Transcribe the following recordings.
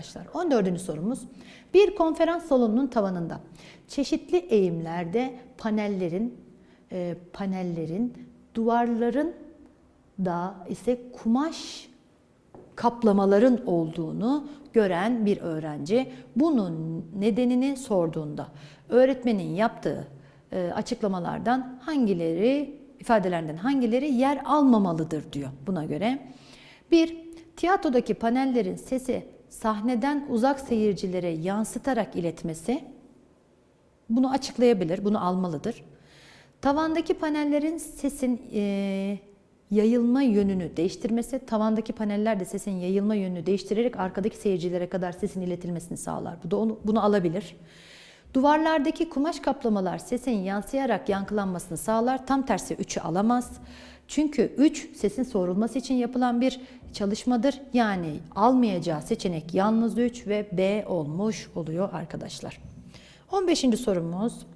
arkadaşlar. 14. sorumuz. Bir konferans salonunun tavanında çeşitli eğimlerde panellerin e, panellerin duvarların da ise kumaş kaplamaların olduğunu gören bir öğrenci bunun nedenini sorduğunda öğretmenin yaptığı e, açıklamalardan hangileri ifadelerden hangileri yer almamalıdır diyor buna göre. Bir, tiyatrodaki panellerin sesi sahneden uzak seyircilere yansıtarak iletmesi bunu açıklayabilir, bunu almalıdır. Tavandaki panellerin sesin e, yayılma yönünü değiştirmesi, tavandaki paneller de sesin yayılma yönünü değiştirerek arkadaki seyircilere kadar sesin iletilmesini sağlar. Bu da onu, bunu alabilir. Duvarlardaki kumaş kaplamalar sesin yansıyarak yankılanmasını sağlar. Tam tersi 3'ü alamaz. Çünkü 3 sesin sorulması için yapılan bir çalışmadır. Yani almayacağı seçenek yalnız 3 ve B olmuş oluyor arkadaşlar. 15. sorumuz.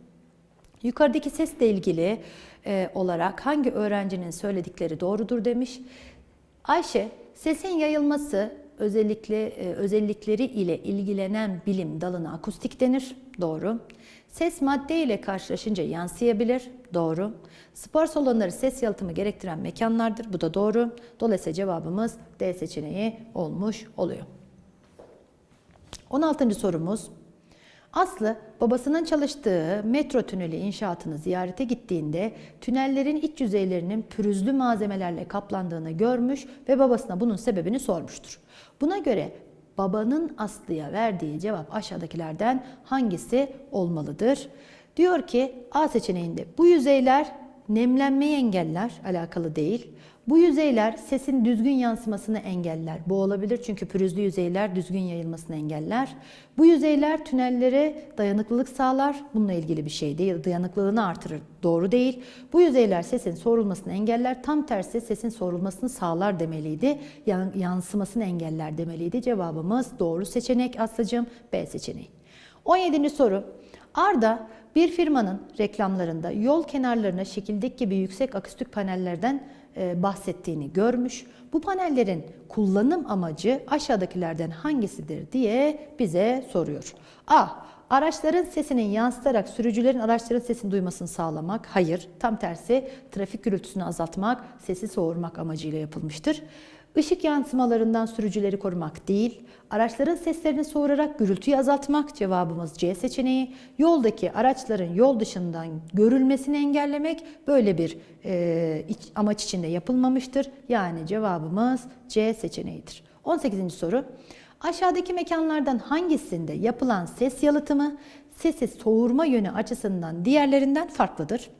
Yukarıdaki sesle ilgili e, olarak hangi öğrencinin söyledikleri doğrudur demiş. Ayşe, sesin yayılması özellikle e, özellikleri ile ilgilenen bilim dalına akustik denir. Doğru. Ses madde ile karşılaşınca yansıyabilir. Doğru. Spor salonları ses yalıtımı gerektiren mekanlardır. Bu da doğru. Dolayısıyla cevabımız D seçeneği olmuş oluyor. 16. sorumuz. Aslı babasının çalıştığı metro tüneli inşaatını ziyarete gittiğinde tünellerin iç yüzeylerinin pürüzlü malzemelerle kaplandığını görmüş ve babasına bunun sebebini sormuştur. Buna göre babanın Aslı'ya verdiği cevap aşağıdakilerden hangisi olmalıdır? Diyor ki A seçeneğinde bu yüzeyler nemlenmeyi engeller, alakalı değil. Bu yüzeyler sesin düzgün yansımasını engeller. Bu olabilir çünkü pürüzlü yüzeyler düzgün yayılmasını engeller. Bu yüzeyler tünellere dayanıklılık sağlar. Bununla ilgili bir şey değil. Dayanıklılığını artırır. Doğru değil. Bu yüzeyler sesin soğurulmasını engeller. Tam tersi sesin soğurulmasını sağlar demeliydi. Yansımasını engeller demeliydi. Cevabımız doğru seçenek Aslıcığım B seçeneği. 17. soru. Arda bir firmanın reklamlarında yol kenarlarına şekildeki gibi yüksek akustik panellerden bahsettiğini görmüş. Bu panellerin kullanım amacı aşağıdakilerden hangisidir diye bize soruyor. A. Araçların sesinin yansıtarak sürücülerin araçların sesini duymasını sağlamak. Hayır, tam tersi trafik gürültüsünü azaltmak, sesi soğurmak amacıyla yapılmıştır. Işık yansımalarından sürücüleri korumak değil, araçların seslerini soğurarak gürültüyü azaltmak cevabımız C seçeneği. Yoldaki araçların yol dışından görülmesini engellemek böyle bir e, amaç içinde yapılmamıştır. Yani cevabımız C seçeneğidir. 18. soru. Aşağıdaki mekanlardan hangisinde yapılan ses yalıtımı sesi soğurma yönü açısından diğerlerinden farklıdır?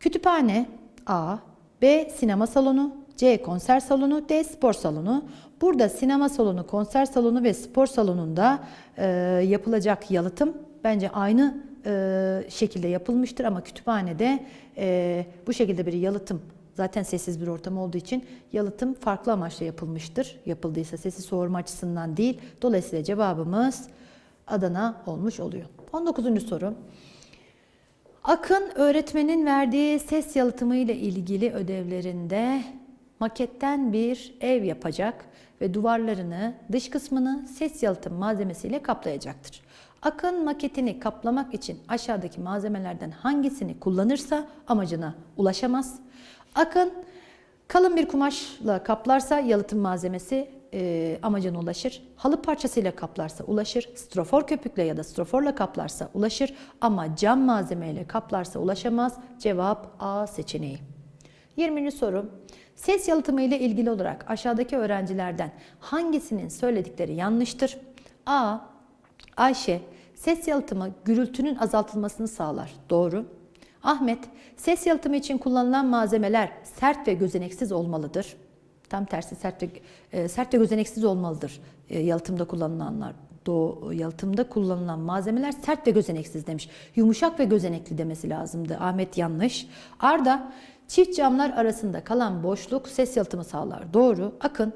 Kütüphane A, B sinema salonu, C konser salonu, D spor salonu. Burada sinema salonu, konser salonu ve spor salonunda e, yapılacak yalıtım bence aynı e, şekilde yapılmıştır ama kütüphanede e, bu şekilde bir yalıtım zaten sessiz bir ortam olduğu için yalıtım farklı amaçla yapılmıştır. Yapıldıysa sesi soğurma açısından değil. Dolayısıyla cevabımız Adana olmuş oluyor. 19. soru. Akın öğretmenin verdiği ses yalıtımı ile ilgili ödevlerinde maketten bir ev yapacak ve duvarlarını, dış kısmını ses yalıtım malzemesiyle kaplayacaktır. Akın maketini kaplamak için aşağıdaki malzemelerden hangisini kullanırsa amacına ulaşamaz. Akın kalın bir kumaşla kaplarsa yalıtım malzemesi e, amacına ulaşır. Halı parçasıyla kaplarsa ulaşır. Strofor köpükle ya da stroforla kaplarsa ulaşır. Ama cam malzemeyle kaplarsa ulaşamaz. Cevap A seçeneği. 20. soru. Ses yalıtımı ile ilgili olarak aşağıdaki öğrencilerden hangisinin söyledikleri yanlıştır? A. Ayşe, ses yalıtımı gürültünün azaltılmasını sağlar. Doğru. Ahmet, ses yalıtımı için kullanılan malzemeler sert ve gözeneksiz olmalıdır. Tam tersi sert ve, e, sert ve gözeneksiz olmalıdır e, yalıtımda kullanılanlar. Doğu yalıtımda kullanılan malzemeler sert ve gözeneksiz demiş. Yumuşak ve gözenekli demesi lazımdı. Ahmet yanlış. Arda, çift camlar arasında kalan boşluk ses yalıtımı sağlar. Doğru. Akın,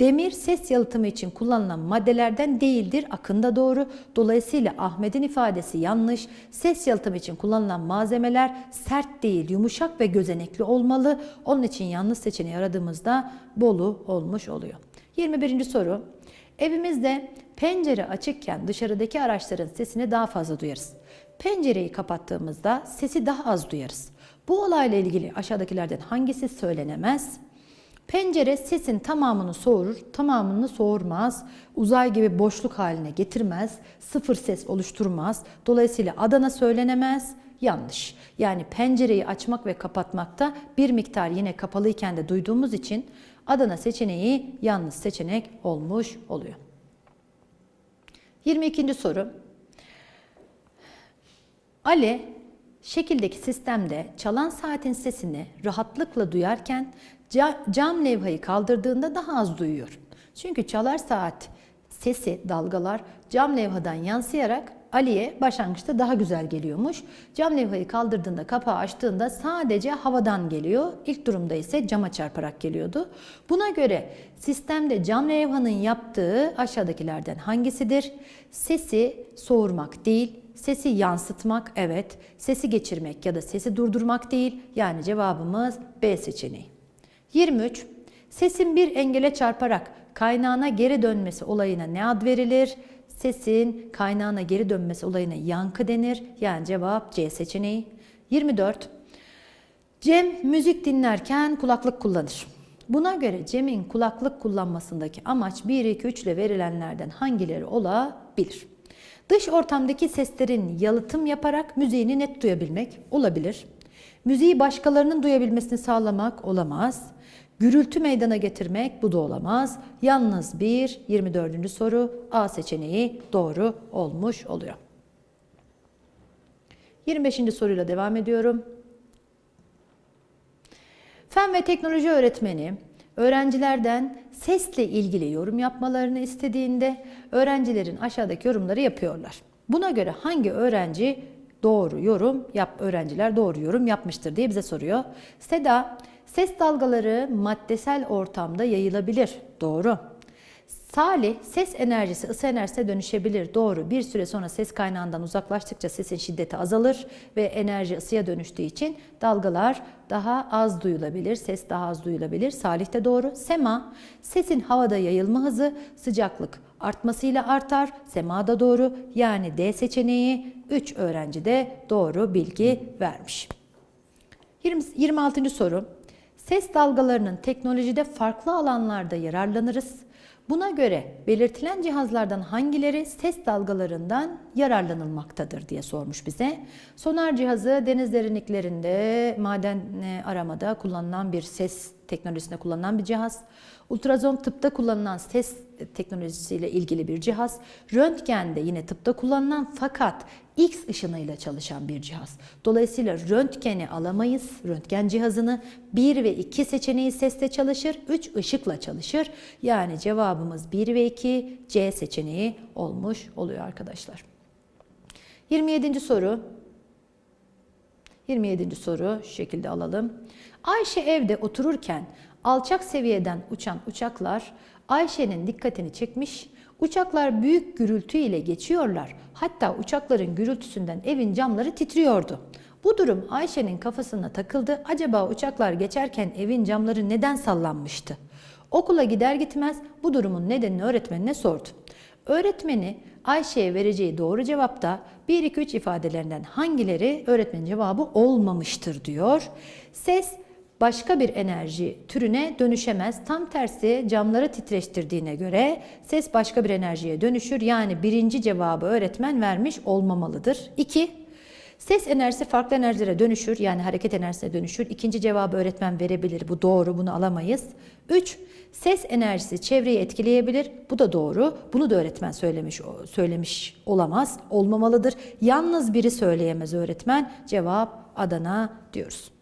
Demir ses yalıtımı için kullanılan maddelerden değildir. Akında doğru. Dolayısıyla Ahmet'in ifadesi yanlış. Ses yalıtımı için kullanılan malzemeler sert değil, yumuşak ve gözenekli olmalı. Onun için yanlış seçeneği aradığımızda Bolu olmuş oluyor. 21. soru. Evimizde pencere açıkken dışarıdaki araçların sesini daha fazla duyarız. Pencereyi kapattığımızda sesi daha az duyarız. Bu olayla ilgili aşağıdakilerden hangisi söylenemez? Pencere sesin tamamını soğurur, tamamını soğurmaz. Uzay gibi boşluk haline getirmez, sıfır ses oluşturmaz. Dolayısıyla Adana söylenemez, yanlış. Yani pencereyi açmak ve kapatmakta bir miktar yine kapalıyken de duyduğumuz için Adana seçeneği yanlış seçenek olmuş oluyor. 22. soru. Ali şekildeki sistemde çalan saatin sesini rahatlıkla duyarken ca- cam levhayı kaldırdığında daha az duyuyor. Çünkü çalar saat sesi, dalgalar cam levhadan yansıyarak Ali'ye başlangıçta daha güzel geliyormuş. Cam levhayı kaldırdığında, kapağı açtığında sadece havadan geliyor. İlk durumda ise cama çarparak geliyordu. Buna göre sistemde cam levhanın yaptığı aşağıdakilerden hangisidir? Sesi soğurmak değil, sesi yansıtmak evet, sesi geçirmek ya da sesi durdurmak değil. Yani cevabımız B seçeneği. 23. Sesin bir engele çarparak kaynağına geri dönmesi olayına ne ad verilir? Sesin kaynağına geri dönmesi olayına yankı denir. Yani cevap C seçeneği. 24. Cem müzik dinlerken kulaklık kullanır. Buna göre Cem'in kulaklık kullanmasındaki amaç 1, 2, 3 ile verilenlerden hangileri olabilir? Dış ortamdaki seslerin yalıtım yaparak müziğini net duyabilmek olabilir. Müziği başkalarının duyabilmesini sağlamak olamaz. Gürültü meydana getirmek bu da olamaz. Yalnız bir 24. soru A seçeneği doğru olmuş oluyor. 25. soruyla devam ediyorum. Fen ve teknoloji öğretmeni öğrencilerden sesle ilgili yorum yapmalarını istediğinde öğrencilerin aşağıdaki yorumları yapıyorlar. Buna göre hangi öğrenci doğru yorum yap öğrenciler doğru yorum yapmıştır diye bize soruyor. Seda ses dalgaları maddesel ortamda yayılabilir. Doğru. Salih, ses enerjisi ısı enerjisine dönüşebilir. Doğru. Bir süre sonra ses kaynağından uzaklaştıkça sesin şiddeti azalır ve enerji ısıya dönüştüğü için dalgalar daha az duyulabilir, ses daha az duyulabilir. Salih de doğru. Sema, sesin havada yayılma hızı sıcaklık artmasıyla artar. Sema da doğru. Yani D seçeneği 3 öğrenci de doğru bilgi vermiş. 20, 26. soru. Ses dalgalarının teknolojide farklı alanlarda yararlanırız. Buna göre belirtilen cihazlardan hangileri ses dalgalarından yararlanılmaktadır diye sormuş bize. Sonar cihazı deniz derinliklerinde maden e, aramada kullanılan bir ses teknolojisinde kullanılan bir cihaz. Ultrazon tıpta kullanılan ses teknolojisiyle ilgili bir cihaz. Röntgende yine tıpta kullanılan fakat X ışınıyla çalışan bir cihaz. Dolayısıyla röntgeni alamayız. Röntgen cihazını 1 ve 2 seçeneği sesle çalışır, 3 ışıkla çalışır. Yani cevabımız 1 ve 2 C seçeneği olmuş oluyor arkadaşlar. 27. soru. 27. soru şu şekilde alalım. Ayşe evde otururken alçak seviyeden uçan uçaklar Ayşe'nin dikkatini çekmiş. Uçaklar büyük gürültü ile geçiyorlar. Hatta uçakların gürültüsünden evin camları titriyordu. Bu durum Ayşe'nin kafasına takıldı. Acaba uçaklar geçerken evin camları neden sallanmıştı? Okula gider gitmez bu durumun nedenini öğretmenine sordu. Öğretmeni Ayşe'ye vereceği doğru cevapta 1 2 3 ifadelerinden hangileri öğretmenin cevabı olmamıştır diyor. Ses başka bir enerji türüne dönüşemez. Tam tersi camları titreştirdiğine göre ses başka bir enerjiye dönüşür. Yani birinci cevabı öğretmen vermiş olmamalıdır. 2. Ses enerjisi farklı enerjilere dönüşür. Yani hareket enerjisine dönüşür. İkinci cevabı öğretmen verebilir. Bu doğru. Bunu alamayız. 3. Ses enerjisi çevreyi etkileyebilir. Bu da doğru. Bunu da öğretmen söylemiş söylemiş olamaz. Olmamalıdır. Yalnız biri söyleyemez öğretmen. Cevap Adana diyoruz.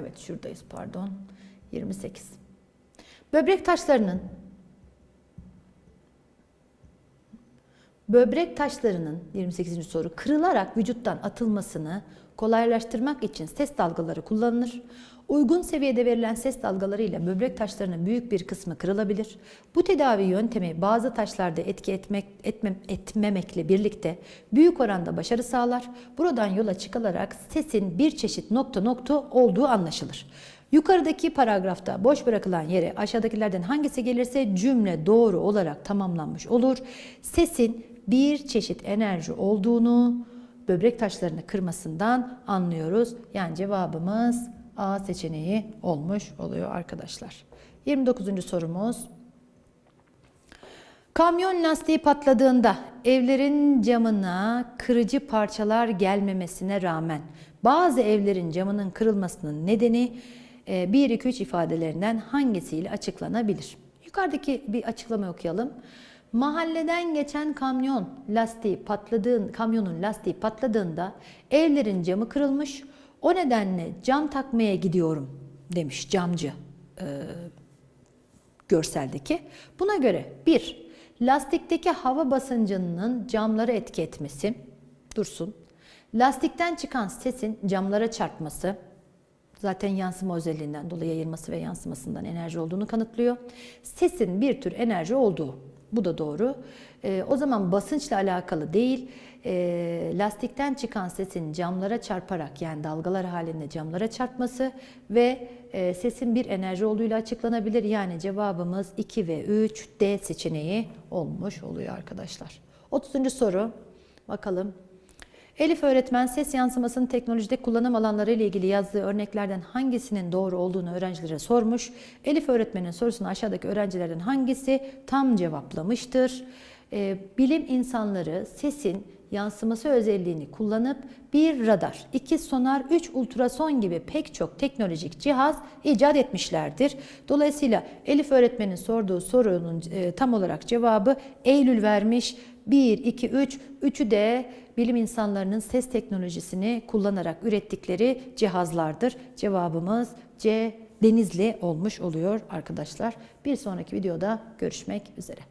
Evet şuradayız pardon. 28. Böbrek taşlarının Böbrek taşlarının 28. soru kırılarak vücuttan atılmasını kolaylaştırmak için ses dalgaları kullanılır. Uygun seviyede verilen ses dalgaları ile böbrek taşlarının büyük bir kısmı kırılabilir. Bu tedavi yöntemi bazı taşlarda etki etmek, etmem, etmemekle birlikte büyük oranda başarı sağlar. Buradan yola çıkılarak sesin bir çeşit nokta nokta olduğu anlaşılır. Yukarıdaki paragrafta boş bırakılan yere aşağıdakilerden hangisi gelirse cümle doğru olarak tamamlanmış olur. Sesin bir çeşit enerji olduğunu böbrek taşlarını kırmasından anlıyoruz. Yani cevabımız A seçeneği olmuş oluyor arkadaşlar. 29. sorumuz. Kamyon lastiği patladığında evlerin camına kırıcı parçalar gelmemesine rağmen bazı evlerin camının kırılmasının nedeni 1 2 3 ifadelerinden hangisiyle açıklanabilir? Yukarıdaki bir açıklama okuyalım. Mahalleden geçen kamyon lastiği patladığın kamyonun lastiği patladığında evlerin camı kırılmış. O nedenle cam takmaya gidiyorum demiş camcı e, görseldeki. Buna göre bir, lastikteki hava basıncının camlara etki etmesi dursun. Lastikten çıkan sesin camlara çarpması zaten yansıma özelliğinden dolayı yayılması ve yansımasından enerji olduğunu kanıtlıyor. Sesin bir tür enerji olduğu. Bu da doğru. Ee, o zaman basınçla alakalı değil, e, lastikten çıkan sesin camlara çarparak yani dalgalar halinde camlara çarpması ve e, sesin bir enerji olduğuyla açıklanabilir. Yani cevabımız 2 ve 3 D seçeneği olmuş oluyor arkadaşlar. 30. soru bakalım. Elif öğretmen ses yansımasının teknolojide kullanım alanları ile ilgili yazdığı örneklerden hangisinin doğru olduğunu öğrencilere sormuş. Elif öğretmenin sorusunu aşağıdaki öğrencilerden hangisi tam cevaplamıştır? Ee, bilim insanları sesin yansıması özelliğini kullanıp bir radar, iki sonar, üç ultrason gibi pek çok teknolojik cihaz icat etmişlerdir. Dolayısıyla Elif öğretmenin sorduğu sorunun e, tam olarak cevabı Eylül vermiş. 1, 2, 3, üçü de bilim insanlarının ses teknolojisini kullanarak ürettikleri cihazlardır. Cevabımız C, Denizli olmuş oluyor arkadaşlar. Bir sonraki videoda görüşmek üzere.